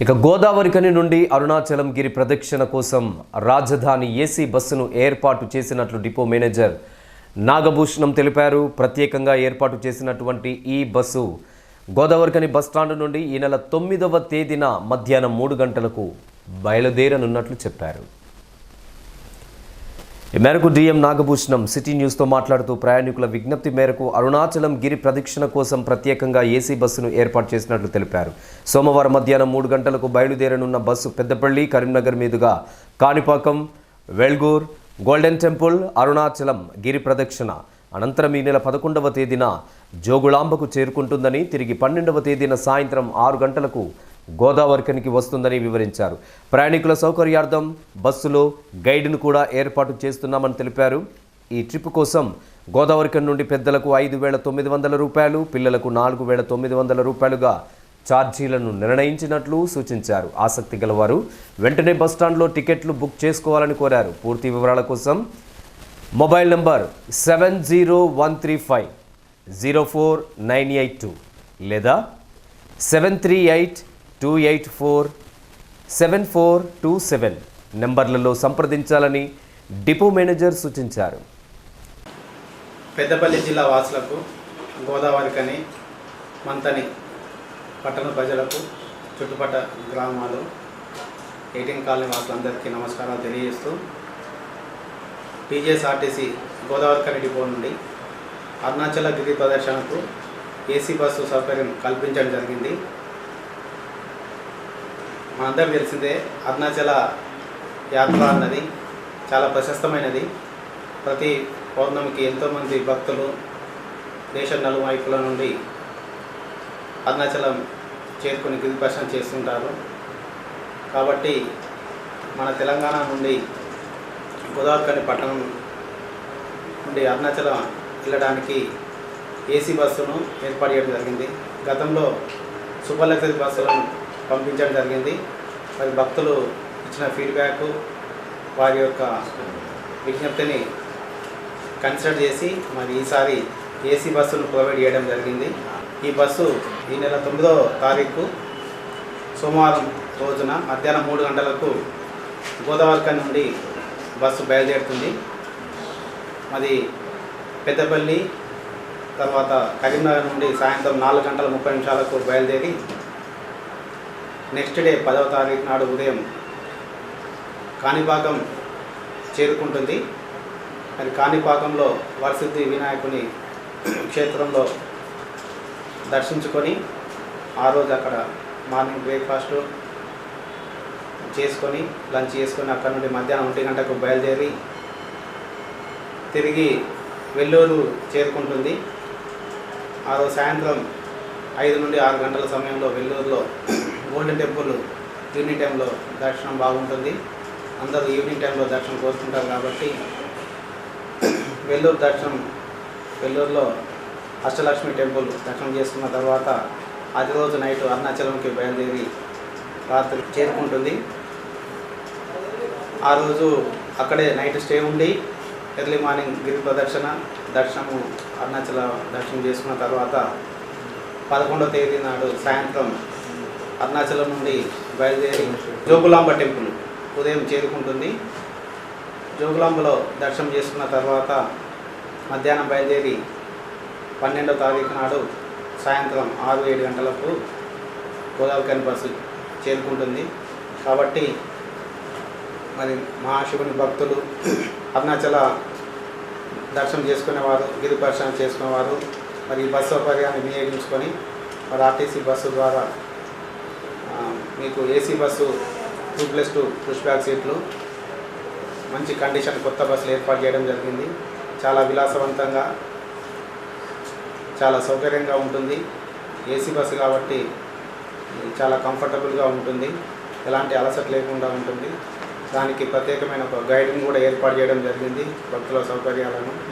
ఇక గోదావరికని నుండి అరుణాచలం గిరి ప్రదక్షిణ కోసం రాజధాని ఏసీ బస్సును ఏర్పాటు చేసినట్లు డిపో మేనేజర్ నాగభూషణం తెలిపారు. ప్రత్యేకంగా ఏర్పాటు చేసినటువంటి ఈ బస్సు గోదావరికని బస్టాండ్ నుండి ఈ నెల తొమ్మిదవ తేదీన మధ్యాహ్నం మూడు గంటలకు బయలుదేరనున్నట్లు చెప్పారు. ఈ మేరకు డిఎం నాగభూషణం సిటీ న్యూస్తో మాట్లాడుతూ ప్రయాణికుల విజ్ఞప్తి మేరకు అరుణాచలం గిరి ప్రదక్షిణ కోసం ప్రత్యేకంగా ఏసీ బస్సును ఏర్పాటు చేసినట్లు తెలిపారు. సోమవారం మధ్యాహ్నం మూడు గంటలకు బయలుదేరనున్న బస్సు పెద్దపల్లి కరీంనగర్ మీదుగా కాణిపాకం వెల్గూర్ గోల్డెన్ టెంపుల్ అరుణాచలం గిరి ప్రదక్షిణ. అనంతరం ఈ నెల పదకొండవ తేదీన జోగులాంబకు చేరుకుంటుందని తిరిగి పన్నెండవ తేదీన సాయంత్రం ఆరు గంటలకు గోదావరికనికి వస్తుందని వివరించారు. ప్రయాణికుల సౌకర్యార్థం బస్సులో గైడ్ను కూడా ఏర్పాటు చేస్తున్నామని తెలిపారు. ఈ ట్రిప్ కోసం గోదావరికన్ నుండి పెద్దలకు ఐదు వేల తొమ్మిది వందల రూపాయలు పిల్లలకు నాలుగు వేల తొమ్మిది వందల రూపాయలుగా ఛార్జీలను నిర్ణయించినట్లు సూచించారు. ఆసక్తి గలవారు వెంటనే బస్టాండ్లో టికెట్లు బుక్ చేసుకోవాలని కోరారు. పూర్తి వివరాల కోసం mobile number seven zero one three five zero four nine eight two లేదా seven three eight two eight four seven four two seven నెంబర్లలో సంప్రదించాలని డిపో మేనేజర్ సూచించారు. పెద్దపల్లి జిల్లా వాసులకు గోదావరి కని మంతని పట్టణ ప్రజలకు చుట్టుపక్కల గ్రామాలు ఎయిటీన్ కాలనీ వాసులందరికీ నమస్కారాలు తెలియజేస్తూ టీజీఎస్ఆర్టీసీ గోదావరికని డిపో నుండి అరుణాచల గిరి ప్రదర్శనకు ఏసీ బస్సు సౌకర్యం కల్పించడం జరిగింది. మనందరం తెలిసిందే అరుణాచల యాత్ర అన్నది చాలా ప్రశస్తమైనది. ప్రతి పౌర్ణమికి ఎంతోమంది భక్తులు దేశ నలువైపుల నుండి అరుణాచలం చేరుకుని గిరి దర్శనం చేస్తుంటారు. కాబట్టి మన తెలంగాణ నుండి గోదావరికని పట్టణం నుండి అరుణాచలం వెళ్ళడానికి ఏసీ బస్సును ఏర్పాటు చేయడం జరిగింది. గతంలో సూపర్ లగ్జరీ బస్సులను పంపించడం జరిగింది. మరి భక్తులు ఇచ్చిన ఫీడ్బ్యాక్ వారి యొక్క విజ్ఞప్తిని కన్సిడర్ చేసి మరి ఈసారి ఏసీ బస్సును ప్రొవైడ్ చేయడం జరిగింది. ఈ బస్సు ఈ నెల తొమ్మిదో తారీఖు సోమవారం రోజున మధ్యాహ్నం మూడు గంటలకు గోదావరికన్ నుండి బస్సు బయలుదేరుతుంది. మరి పెద్దపల్లి తర్వాత కరీంనగర్ నుండి సాయంత్రం నాలుగు గంటల ముప్పై నిమిషాలకు బయలుదేరి నెక్స్ట్ డే పదవ తారీఖు నాడు ఉదయం కాణిపాకం చేరుకుంటుంది. మరి కాణిపాకంలో వరసిద్ధి వినాయకుని క్షేత్రంలో దర్శించుకొని ఆ రోజు అక్కడ మార్నింగ్ బ్రేక్ఫాస్ట్ చేసుకొని లంచ్ చేసుకొని అక్కడ నుండి మధ్యాహ్నం ఒంటి గంటకు బయలుదేరి తిరిగి వెల్లూరు చేరుకుంటుంది. ఆ రోజు సాయంత్రం ఐదు నుండి ఆరు గంటల సమయంలో వెల్లూరులో గోల్డెన్ టెంపుల్ ఈవినింగ్ టైంలో దర్శనం బాగుంటుంది. అందరూ ఈవినింగ్ టైంలో దర్శనం కోరుకుంటారు కాబట్టి వెల్లూరు దర్శనం వెల్లూరులో అష్టలక్ష్మి టెంపుల్ దర్శనం చేసుకున్న తర్వాత అది రోజు నైట్ అరుణాచలంకి బయలుదేరి రాత్రి చేరుకుంటుంది. ఆ రోజు అక్కడే నైట్ స్టే ఉండి ఎర్లీ మార్నింగ్ గిరి ప్రదర్శన దర్శనము అరుణాచల దర్శనం చేసుకున్న తర్వాత పదకొండవ తేదీ నాడు సాయంత్రం అరుణాచలం నుండి బయలుదేరి జోగులాంబ టెంపుల్ ఉదయం చేరుకుంటుంది. జోగులాంబలో దర్శనం చేసుకున్న తర్వాత మధ్యాహ్నం బయలుదేరి పన్నెండవ తారీఖు నాడు సాయంత్రం ఆరు ఏడు గంటలకు గోదావరికని బస్సు చేరుకుంటుంది. కాబట్టి మరి మహాశివుని భక్తులు అరుణాచల దర్శనం చేసుకునేవారు గిరి దర్శనం చేసుకునేవారు. మరి ఈ బస్సు సౌకర్యాన్ని వినియోగించుకొని మరి ఆర్టీసీ బస్సు ద్వారా మీకు AC bus two plus two push back సీట్లు మంచి కండిషన్ కొత్త బస్సులు ఏర్పాటు చేయడం జరిగింది. చాలా విలాసవంతంగా చాలా సౌకర్యంగా ఉంటుంది. ఏసీ బస్సు కాబట్టి చాలా కంఫర్టబుల్గా ఉంటుంది. ఎలాంటి అలసట లేకుండా ఉంటుంది. దానికి ప్రత్యేకమైన ఒక గైడ్ని కూడా ఏర్పాటు చేయడం జరిగింది. భక్తుల సౌకర్యాలను.